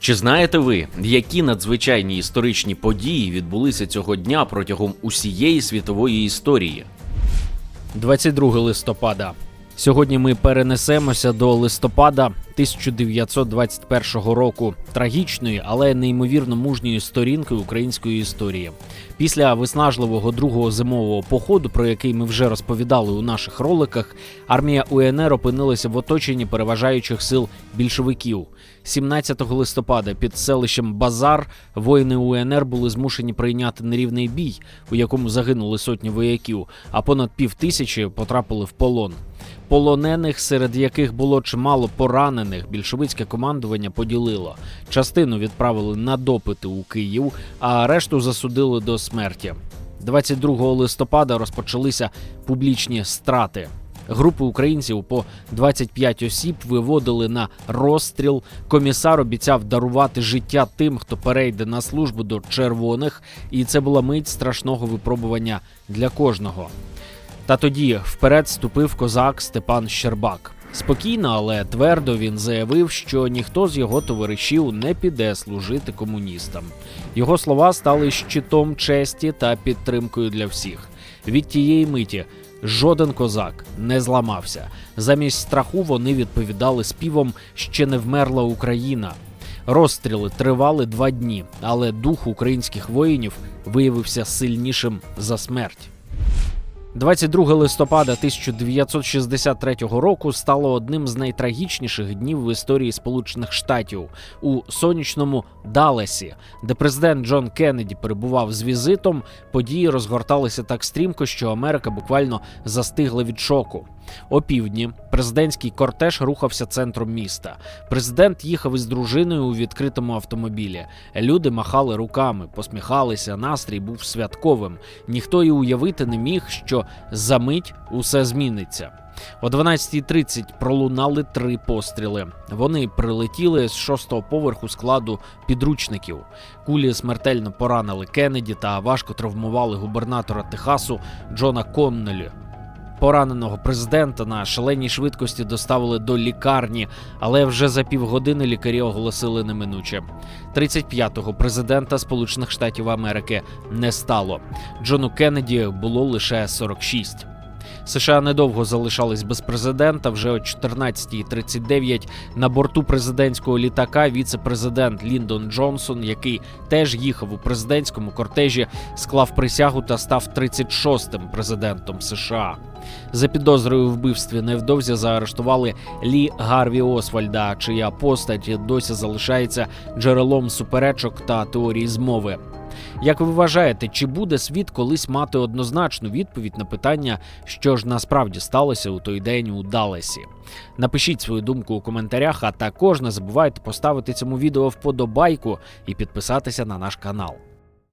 Чи знаєте ви, які надзвичайні історичні події відбулися цього дня протягом усієї світової історії? 22 листопада. Сьогодні ми перенесемося до листопада 1921 року, трагічної, але неймовірно мужньої сторінки української історії. Після виснажливого другого зимового походу, про який ми вже розповідали у наших роликах, армія УНР опинилася в оточенні переважаючих сил більшовиків. 17 листопада під селищем Базар воїни УНР були змушені прийняти нерівний бій, у якому загинули сотні вояків, а понад пів тисячі потрапили в полон. Полонених, серед яких було чимало поранених, більшовицьке командування поділило. Частину відправили на допити у Київ, а решту засудили до смерті. 22 листопада розпочалися публічні страти. Групи українців по 25 осіб виводили на розстріл. Комісар обіцяв дарувати життя тим, хто перейде на службу до червоних, і це була мить страшного випробування для кожного. Та тоді вперед ступив козак Степан Щербак. Спокійно, але твердо він заявив, що ніхто з його товаришів не піде служити комуністам. Його слова стали щитом честі та підтримкою для всіх. Від тієї миті жоден козак не зламався. Замість страху вони відповідали співом Ще не вмерла Україна. Розстріли тривали два дні, але дух українських воїнів виявився сильнішим за смерть. 22 листопада 1963 року стало одним з найтрагічніших днів в історії Сполучених Штатів у сонячному Далесі, де президент Джон Кеннеді перебував з візитом. Події розгорталися так стрімко, що Америка буквально застигла від шоку. Опівдні президентський кортеж рухався центром міста. Президент їхав із дружиною у відкритому автомобілі. Люди махали руками, посміхалися. Настрій був святковим. Ніхто і уявити не міг, що за мить усе зміниться. О 12.30 пролунали три постріли. Вони прилетіли з шостого поверху складу підручників. Кулі смертельно поранили Кеннеді та важко травмували губернатора Техасу Джона Коннелі. Пораненого президента на шаленій швидкості доставили до лікарні, але вже за півгодини лікарі оголосили неминуче. 35-го президента Сполучених Штатів Америки не стало. Джону Кеннеді було лише 46. США недовго залишались без президента. Вже о 14.39 на борту президентського літака віце-президент Ліндон Джонсон, який теж їхав у президентському кортежі, склав присягу та став 36-м президентом США. За підозрою вбивстві невдовзі заарештували Лі Гарві Освальда, чия постать досі залишається джерелом суперечок та теорій змови. Як ви вважаєте, чи буде світ колись мати однозначну відповідь на питання, що ж насправді сталося у той день у Далесі? Напишіть свою думку у коментарях, а також не забувайте поставити цьому відео вподобайку і підписатися на наш канал.